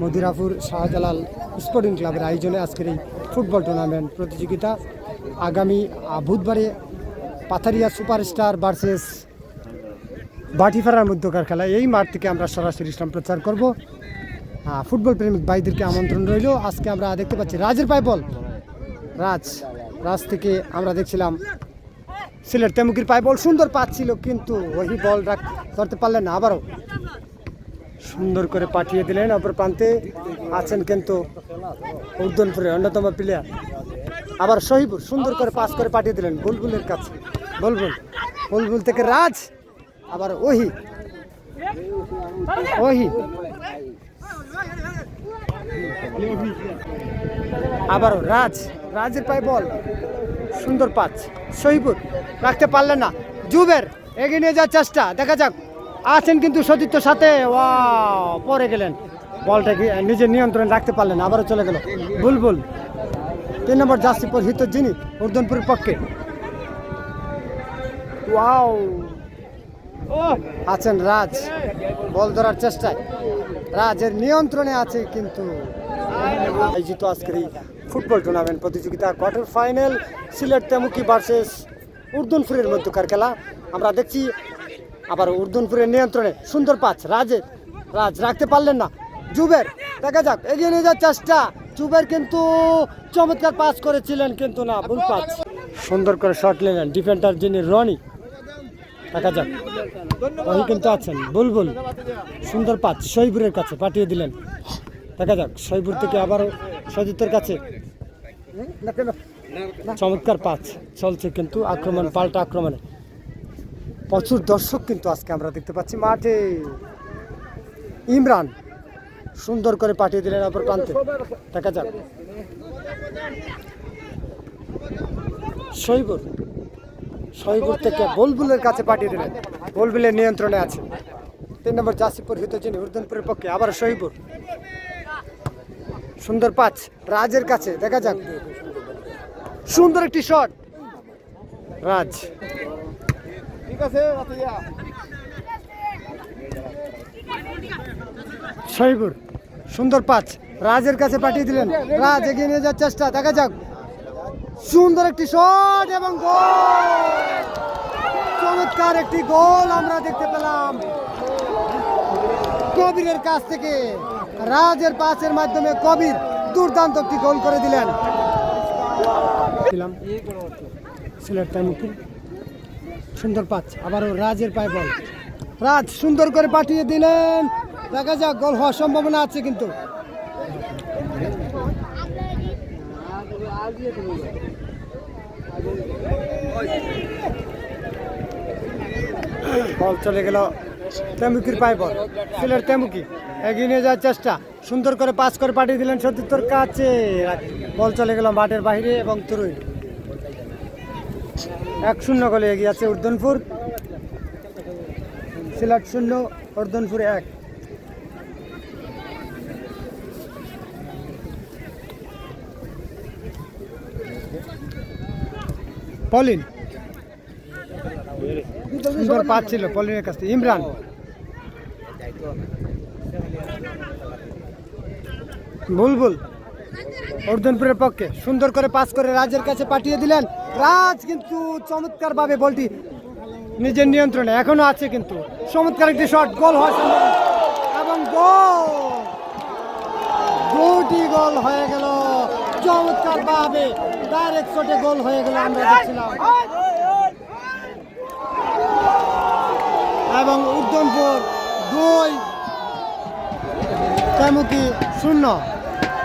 মদিরাপুর Shahjalal sporting ক্লাবের আয়োজনে আজকের এই ফুটবল টুর্নামেন্ট প্রতিযোগিতা। আগামী বুধবারে পাথারিয়া সুপারস্টার ভার্সেস বাটিফাড়ার মধ্যকার খেলা এই মাঠ থেকে আমরা সরাসরি সম্প্রচার করব। ফুটবল প্রেমিক ভাইদেরকে আমন্ত্রণ রইল। আজকে আমরা দেখতে পাচ্ছি রাজের পাই বল। রাজ রাজ থেকে আমরা দেখছিলাম সিলেট তেমুকির পায়ে বল। সুন্দর পাচ্ছিল কিন্তু ওই বল রাখ ধরতে পারলেন না। আবারও সুন্দর করে পাঠিয়ে দিলেন। অপর প্রান্তে আছেন কিন্তু উদ্দনপুরের অন্যতম প্লেয়ার আবার শহীবুর সুন্দর করে পাস করে পাঠিয়ে দিলেন বুলবুলের কাছে। বুলবুল বুলবুল থেকে রাজ, আবার ওহি। ওহি। আবারও রাজ, রাজের পায়ে বল। সুন্দর পাঁচ শহীদুর রাখতে পারলেন না। জুবের, এগিয়ে নিয়ে যাওয়ার চেষ্টা। দেখা যাক। আছেন কিন্তু সতীর্থ সাথে। পরে গেলেন। বলটাকে নিজের নিয়ন্ত্রণে রাখতে পারলেন আবারও চলে গেল। বুলবুল, তিন নম্বর জার্সি পর হিত যিনি উর্দনপুরের পক্ষে। ওয়াও। আছেন রাজ, বল ধরার চেষ্টায়। রাজের নিয়ন্ত্রণে আছে কিন্তু। আয়োজিত আজকের এই ফুটবল টুর্নামেন্ট প্রতিযোগিতা quarter final, Sylhet Temukhi versus উর্দনপুরের মধ্যকার খেলা। আমরা দেখছি আবার উর্দনপুরের নিয়ন্ত্রণে সুন্দর পাঁচ রাজের রাজ রাখতে পারলেন না। জুবের, দেখা যাক, এগিয়ে নিয়ে যাওয়ার চেষ্টা। জুবের কিন্তু চমৎকার পাস করেছিলেন, কিন্তু না, ভুল পাস। সুন্দর করে শট নিলেন ডিফেন্ডার যিনি, রনি। দেখা যাক ওই কিন্তু আছেন, বুলবুল। সুন্দর পাঁচ শহীদুরের কাছে পাঠিয়ে দিলেন। দেখা যাক শহীদুর থেকে আবারও সজিতের কাছে। চমৎকার পাঁচ, চলছে কিন্তু আক্রমণ, পাল্টা আক্রমণে। প্রচুর দর্শক কিন্তু আজকে আমরা দেখতে পাচ্ছি। মাঠে ইমরান সুন্দর করে পাঠিয়ে দিলেন অপর প্রান্তে। দেখা যাক। শহীদুর শহীদুর থেকে বুলবুলের কাছে পাঠিয়ে দিলেন। বুলবুলের নিয়ন্ত্রণে আছে। তিন নম্বর জাসিপুর হিতজিনী উর্দনপুরের পক্ষে, আবার শহীদুর সুন্দর পাঁচ, রাজের কাছে, দেখা যাক। সুন্দর একটি শট। রাজ। শহীদুর সুন্দর পাঁচ। রাজের কাছে পাঠিয়ে দিলেন। রাজ এগিয়ে নিয়ে যাওয়ার চেষ্টা, দেখা যাক। সুন্দর একটি শট এবং গোল চমৎকার একটি গোল আমরা দেখতে পেলাম। কবিরের কাছ থেকে রাজের পাসের মাধ্যমে কবির দুর্দান্ত একটি গোল করে দিলেন। সুন্দর পাঁচ আবারও রাজের পায়ে বল। রাজ সুন্দর করে পাঠিয়ে দিলেন। দেখা যাক, গোল হওয়ার সম্ভাবনা আছে কিন্তু। বল, চলে গেল তেমুকির পায়ে বল। সিলেট তেমুকি, এগিয়ে নিয়ে যাওয়ার চেষ্টা। সুন্দর করে পাস করে পাঠিয়ে দিলেন সতীর্থর কাছে। বল চলে গেল মাঠের বাইরে এবং তুরুই। এক শূন্য গোলে এগিয়ে আছে উর্দনপুর সিলেট শূন্য উর্দনপুর এক। পলিন। সুন্দর পাচ্ছিল পলিনের কাছ থেকে। ইমরান। বুলবুল। অর্জনপুরের পক্ষে সুন্দর করে পাস করে রাজের কাছে পাঠিয়ে দিলেন। রাজ কিন্তু চমৎকার ভাবে বলটি নিজের নিয়ন্ত্রণে এখনও আছে কিন্তু। চমৎকার একটি শট, গোল সম্ভাবনা। এবং গোল! দুটি গোল হয়ে গেল। চমৎকার ভাবে ডাইরেক্ট শটে গোল হয়ে গেল আমরা দেখছিলাম। এবং উদ্যমপুর দুই, তেমুকি শূন্য।